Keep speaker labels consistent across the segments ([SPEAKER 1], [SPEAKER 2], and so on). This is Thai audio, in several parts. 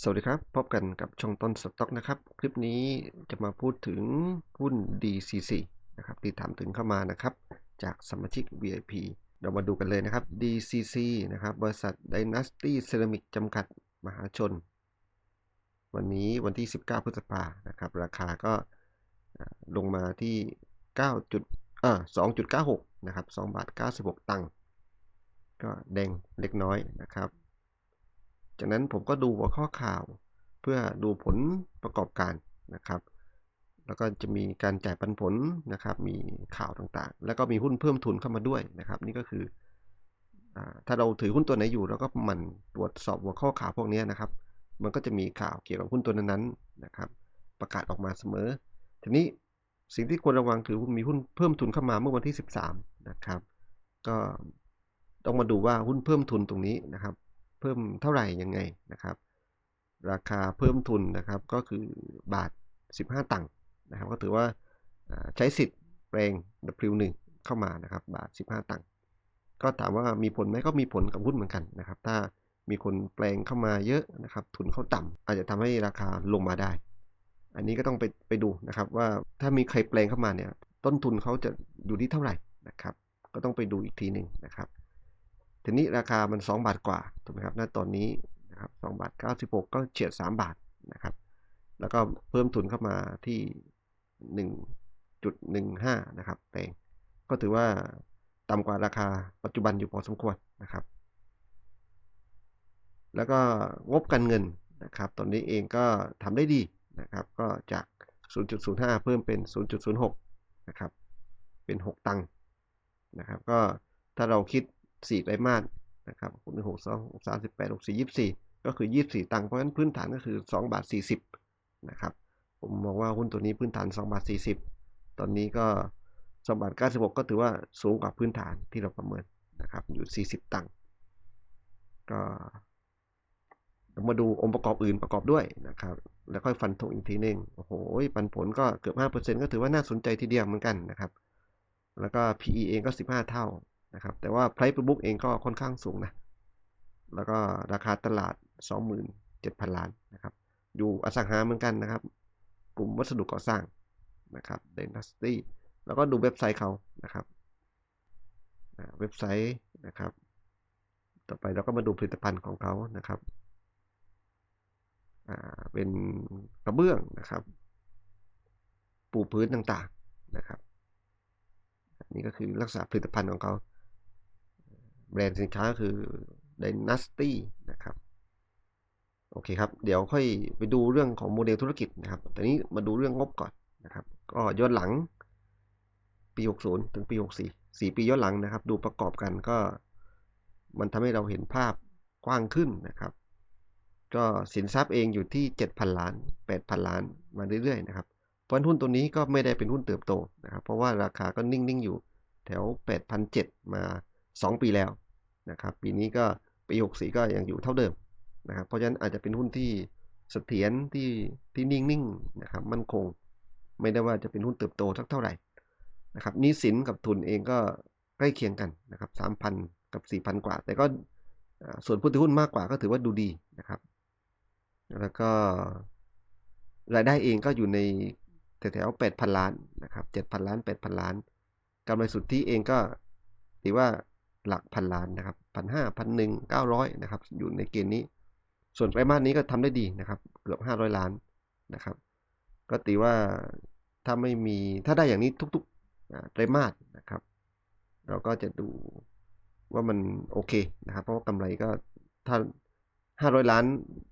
[SPEAKER 1] สวัสดีครับ พบกันกับช่องต้นสต็อกนะครับ คลิปนี้จะมาพูดถึงหุ้น DCC นะครับที่ถามถึงเข้ามานะครับ จากสมาชิก VIP เรามาดูกันเลยนะครับ DCC นะครับบริษัท Dynasty Ceramic จำกัดมหาชน วันนี้วันที่ 19 พฤษภานะครับ ราคาก็ลงมาที่9จุดอ่า2.96 นะครับ 2 บาท 96 ตังค์ก็แดงเล็กน้อยนะครับ จากนั้นผมก็ดูหัวข้อข่าวเพื่อดูผลประกอบการนะครับ แล้วก็จะมีการจ่ายปันผลนะครับ มีข่าวต่างๆ แล้วก็มีหุ้นเพิ่มทุนเข้ามาด้วยนะครับ นี่ก็คืออถ้าเราถือหุ้นตัวไหนอยู่เราก็มันตรวจสอบหัวข้อข่าวพวกนี้นะครับ มันก็จะมีข่าวเกี่ยวกับหุ้นตัวนั้นๆนะครับ ประกาศออกมาเสมอ ทีนี้สิ่งที่ควรระวังคือมีหุ้นเพิ่มทุนเข้ามาเมื่อวันที่ 13 นะครับ ก็ต้องมาดูว่าหุ้นเพิ่มทุนตรงนี้นะครับ เพิ่มเท่าไหร่ยังไงนะครับ ราคาเพิ่มทุนนะครับก็คือบาท 15 ตังค์นะครับ ก็ถือว่าใช้สิทธิ์แปลง W1 เข้ามานะครับบาท 15 ตังค์ก็ถามว่ามีผลไหมก็มีผลกับหุ้นเหมือนกันนะครับ ถ้ามีคนแปลงเข้ามาเยอะนะครับ ทุนเขาต่ำอาจจะทำให้ราคาลงมาได้ อันนี้ก็ต้องไปไปดูนะครับ ว่าถ้ามีใครแปลงเข้ามาเนี่ย ต้นทุนเขาจะอยู่ที่เท่าไหร่นะครับ ก็ต้องไปดูอีกทีหนึ่งนะครับ ทีนี้ราคามัน 2 บาทกว่าถูกไหมครับณตอนนี้นะครับ2บาท 96 ก็เฉียด 3 บาทนะครับ แล้วก็เพิ่มทุนเข้ามาที่ 1.15 นะครับแปลงก็ถือว่าต่ำกว่าราคาปัจจุบันอยู่พอสมควรนะครับ แล้วก็งบการเงินนะครับ ตอนนี้เองก็ทำได้ดีนะครับ ก็จาก 0.05 เพิ่มเป็น 0.06 นะครับ เป็น 6 ตังค์นะครับ ก็ถ้าเราคิด 4ไตรมาสนะครับ1 6 2 3 8 6 4 24ก็คือ24ตังค์เพราะฉะนั้นพื้นฐานก็คือ2บาท40นะครับผมมองว่าหุ้นตัวนี้พื้นฐาน2บาท40 ตอนนี้ก็2บาท96 ก็ถือว่าสูงกว่าพื้นฐานที่เราประเมินนะครับ อยู่ 40 ตังค์ก็มาดูองค์ประกอบอื่นประกอบด้วยนะครับ แล้วค่อยฟันธงอีกทีหนึ่งโอ้โหปันผลก็เกือบ 5%ก็ถือว่าน่าสนใจทีเดียวเหมือนกันนะครับ แล้วก็ PE เองก็ 15 เท่า นะครับแต่ว่า Price per book เองก็ค่อนข้างสูงนะ แล้วก็ราคาตลาด 27,000 ล้านนะครับ อยู่อสังหาเหมือนกันนะครับ กลุ่มวัสดุก่อสร้างนะครับ Dynasty แล้วก็ดูเว็บไซต์เขานะครับอ่าเว็บไซต์นะครับ ต่อไปเราก็มาดูผลิตภัณฑ์ของเขานะครับอ่าเป็นกระเบื้องนะครับ ปูพื้นต่างๆนะครับ นี่ก็คือลักษณะผลิตภัณฑ์ของเขา แบรนด์สินค้าคือ Dynasty นะครับ โอเคครับ เดี๋ยวค่อยไปดูเรื่องของโมเดลธุรกิจนะครับ แต่นี้มาดูเรื่องงบก่อนนะครับ ก็ย้อนหลังปี 60 ถึงปี 64 4 ปีย้อนหลังนะครับ ดูประกอบกันก็ มันทำให้เราเห็นภาพกว้างขึ้นนะครับ ก็สินทรัพย์เองอยู่ที่ 7,000 ล้าน 8,000 ล้านมาเรื่อยๆนะครับเพราะหุ้นตัวนี้ก็ไม่ได้เป็นหุ้นเติบโตนะครับ เพราะว่าราคาก็นิ่งๆอยู่แถว 8,700 มา 2 ปีแล้ว นะครับปีนี้ก็ปี64ก็ยังอยู่เท่าเดิมนะครับเพราะฉะนั้นอาจจะเป็นหุ้นที่เสถียรที่ที่นิ่งๆนะครับมั่นคง ไม่ได้ว่าจะเป็นหุ้นเติบโตสักเท่าไหร่นะครับนี้สินกับทุนเองก็ใกล้เคียงกันนะครับ3,000กับ4,000กว่า แต่ก็ส่วนผู้ถือหุ้นมากกว่าก็ถือว่าดูดีนะครับ แล้วก็รายได้เองก็อยู่ในแถวๆ8,000ล้านนะครับ7,000ล้าน8,000ล้านกำไรสุทธิเองก็ถือว่า หลักพันล้านนะครับพันห้าพันหนึ่งเก้าร้อยนะครับ อยู่ในเกณฑ์นี้ ส่วนไตรมาสนี้ก็ทำได้ดีนะครับ เกือบ500ล้านนะครับ ก็ตีว่าถ้าไม่มีถ้าได้อย่างนี้ทุกๆไตรมาสนะครับ เราก็จะดูว่ามันโอเคนะครับ เพราะว่ากำไรก็ถ้า500ล้าน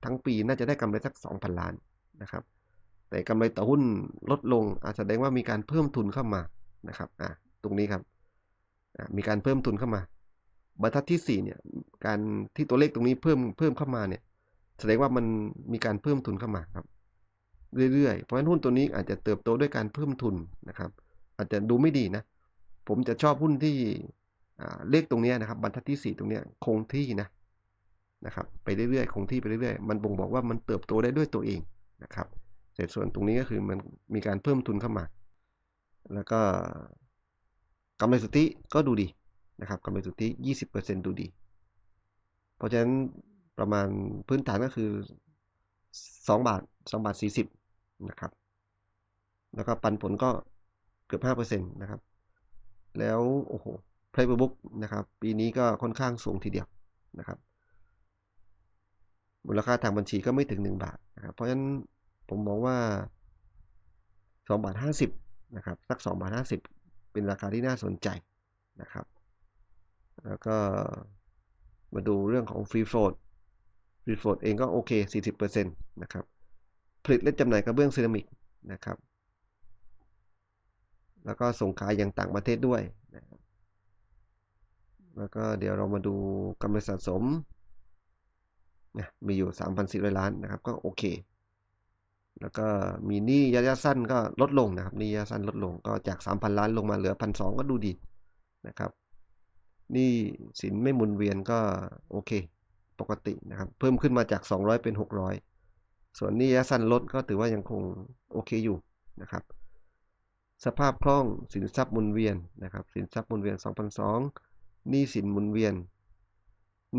[SPEAKER 1] ทั้งปีน่าจะได้กำไรสัก2,000ล้านนะครับ แต่กำไรต่อหุ้นลดลงอาจแสดงว่ามีการเพิ่มทุนเข้ามานะครับอ่าตรงนี้ครับอ่ามีการเพิ่มทุนเข้ามา บรรทัดที่ 4 เนี่ย การที่ตัวเลขตรงนี้เพิ่มเพิ่มเข้ามาเนี่ย แสดงว่ามันมีการเพิ่มทุนเข้ามาครับ เรื่อยๆ เพราะฉะนั้นหุ้นตัวนี้อาจจะเติบโตด้วยการเพิ่มทุนนะครับ อาจจะดูไม่ดีนะ ผมจะชอบหุ้นที่เลขตรงนี้นะครับ บรรทัดที่ 4 ตรงนี้คงที่นะนะครับ ไปเรื่อยๆ คงที่ไปเรื่อยๆ มันบ่งบอกว่ามันเติบโตได้ด้วยตัวเองนะครับแต่ส่วนตรงนี้ก็คือมันมีการเพิ่มทุนเข้ามา แล้วก็กำไรสุทธิก็ดูดี นะครับกำไรสุทธิ 20%ดูดี เพราะฉะนั้นประมาณพื้นฐานก็คือสองบาทสองบาทสี่สิบนะครับ แล้วก็ปันผลก็เกือบห้าเปอร์เซ็นต์นะครับ แล้ว โอ้โหไพรบุ๊กนะครับ ปีนี้ก็ค่อนข้างสูงทีเดียวนะครับ มูลค่าทางบัญชีก็ไม่ถึง 1 บาทนะครับ เพราะฉะนั้นผมมองว่า 2 บาท 50 นะครับ สัก 2 บาท 50 เป็นราคาที่น่าสนใจนะครับ แล้วก็มาดูเรื่องของฟรีโฟลดฟรีโฟลดเองก็โอเค 40%นะครับ ผลิตและจำหน่ายกระเบื้องเซรามิกนะครับ แล้วก็ส่งขายอย่างต่างประเทศด้วยนะครับแล้วก็เดี๋ยวเรามาดูกำไรสะสมนะมีอยู่ 3,400 ล้านนะครับ ก็โอเค แล้วก็มีหนี้ระยะสั้นก็ลดลงนะครับหนี้ระยะสั้นลดลงก็จาก 3,000 ล้านลงมาเหลือ 1,200 ก็ดูดีนะครับ นี้สินไม่หมุนเวียนก็โอเค ปกตินะครับ เพิ่มขึ้นมาจาก 200 เป็น 600 ส่วนนี้ระยะสั้นลดก็ถือว่ายังคงโอเคอยู่นะครับ สภาพคล่องสินทรัพย์หมุนเวียนนะครับ สินทรัพย์หมุนเวียน2,200หนี้สินหมุนเวียน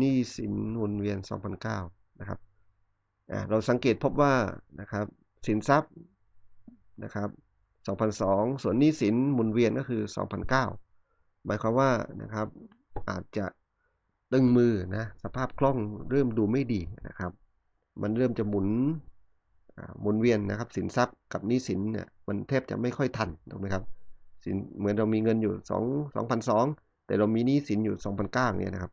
[SPEAKER 1] นี้สินหมุนเวียน 2009นะครับเราสังเกตพบว่านะครับสินทรัพย์นะครับ2002ส่วนหนี้สินหมุนเวียนก็คือ 2009หมายความว่านะครับ อาจจะตึงมือนะสภาพคล่องเริ่มดูไม่ดีนะครับ มันเริ่มจะหมุนหมุนเวียนนะครับ สินทรัพย์กับหนี้สินเนี่ยมันแทบจะไม่ค่อยทันถูกไหมครับสินเหมือนเรามีเงินอยู่2 2,200แต่เรามีหนี้สินอยู่2,900เนี่ยนะครับ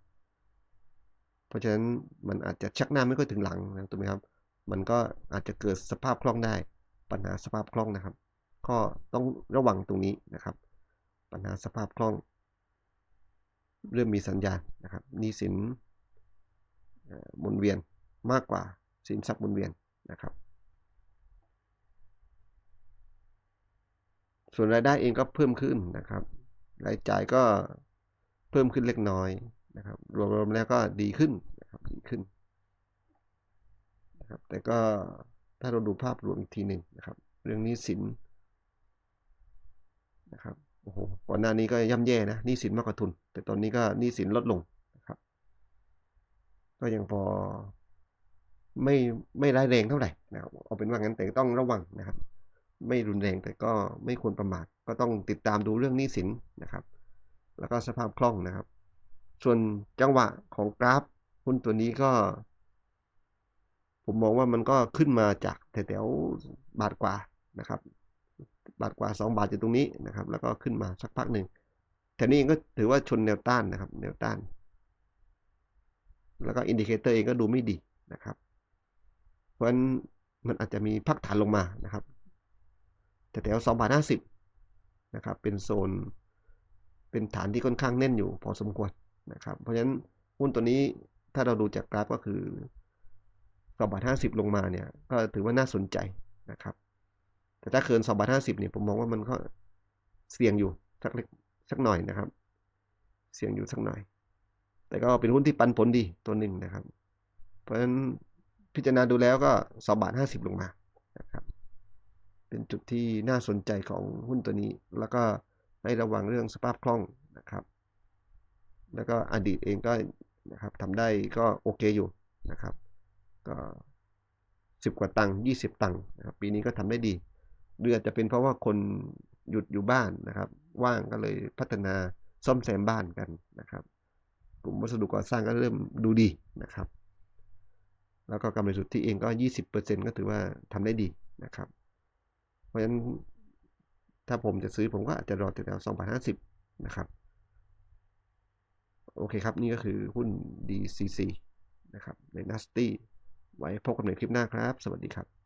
[SPEAKER 1] เพราะฉะนั้นมันอาจจะชักหน้าไม่ค่อยถึงหลังนะถูกไหมครับ มันก็อาจจะเกิดสภาพคล่องได้ ปัญหาสภาพคล่องนะครับ ก็ต้องระวังตรงนี้นะครับ ปัญหาสภาพคล่อง เริ่มมีสัญญาณนะครับนี่สินหมุนเวียนมากกว่าสินทรัพย์หมุนเวียนนะครับ ส่วนรายได้เองก็เพิ่มขึ้นนะครับ รายจ่ายก็เพิ่มขึ้นเล็กน้อยนะครับ รวมๆแล้วก็ดีขึ้นนะครับดีขึ้นนะครับ แต่ก็ถ้าเราดูภาพรวมอีกทีหนึ่งนะครับ เรื่องนี้สินนะครับ โอ้โหก่อนหน้านี้ก็ย่ำแย่นะหนี่สินมากกว่าทุน แต่ตอนนี้ก็หนี่สินลดลงนะครับ ก็ยังพอไม่ไม่ร้ายแรงเท่าไหร่นะครับเอาเป็นว่างั้นแต่ต้องระวังนะครับ ไม่รุนแรงแต่ก็ไม่ควรประมาทก็ต้องติดตามดูเรื่องหนี้สินนะครับ แล้วก็สภาพคล่องนะครับ ส่วนจังหวะของกราฟหุ้นตัวนี้ก็ ผมมองว่ามันก็ขึ้นมาจากแถวๆบาทกว่านะครับ บาทกว่า 2 บาทอยู่ตรงนี้นะครับ แล้วก็ขึ้นมาสักพักหนึ่งแต่นี้ก็ถือว่าชนแนวต้านนะครับแนวต้าน แล้วก็อินดิเคเตอร์เองก็ดูไม่ดีนะครับ เพราะฉะนั้นมันอาจจะมีพักฐานลงมานะครับแต่แถว2บาท50นะครับเป็นโซนเป็นฐานที่ค่อนข้างแน่นอยู่พอสมควรนะครับ เพราะฉะนั้นหุ้นตัวนี้ถ้าเราดูจากกราฟก็คือสองบาทห้าสิบลงมาเนี่ยก็ถือว่าน่าสนใจนะครับ แต่ถ้าเกินสองบาทห้าสิบเนี่ยผมมองว่ามันก็เสี่ยงอยู่สักเล็กสักหน่อยนะครับ เสี่ยงอยู่สักหน่อย แต่ก็เป็นหุ้นที่ปันผลดีตัวหนึ่งนะครับ เพราะฉะนั้นพิจารณาดูแล้วก็สองบาทห้าสิบลงมานะครับ เป็นจุดที่น่าสนใจของหุ้นตัวนี้ แล้วก็ให้ระวังเรื่องสภาพคล่องนะครับ แล้วก็อดีตเองก็นะครับทำได้ก็โอเคอยู่นะครับ ก็สิบกว่าตังค์ยี่สิบตังค์นะครับปีนี้ก็ทำได้ดี เรือจะเป็นเพราะว่าคนหยุดอยู่บ้านนะครับ ว่างก็เลยพัฒนาซ่อมแซมบ้านกันนะครับ กลุ่มวัสดุก่อสร้างก็เริ่มดูดีนะครับ แล้วก็กำไรสุทธิเองก็ 20%ก็ถือว่าทำได้ดีนะครับ เพราะฉะนั้นถ้าผมจะซื้อผมก็อาจจะรอแถวๆ2,050นะครับ โอเคครับ นี่ก็คือหุ้น DCC นะครับใน n a s t y ไว้พบกันในคลิปหน้าครับ สวัสดีครับ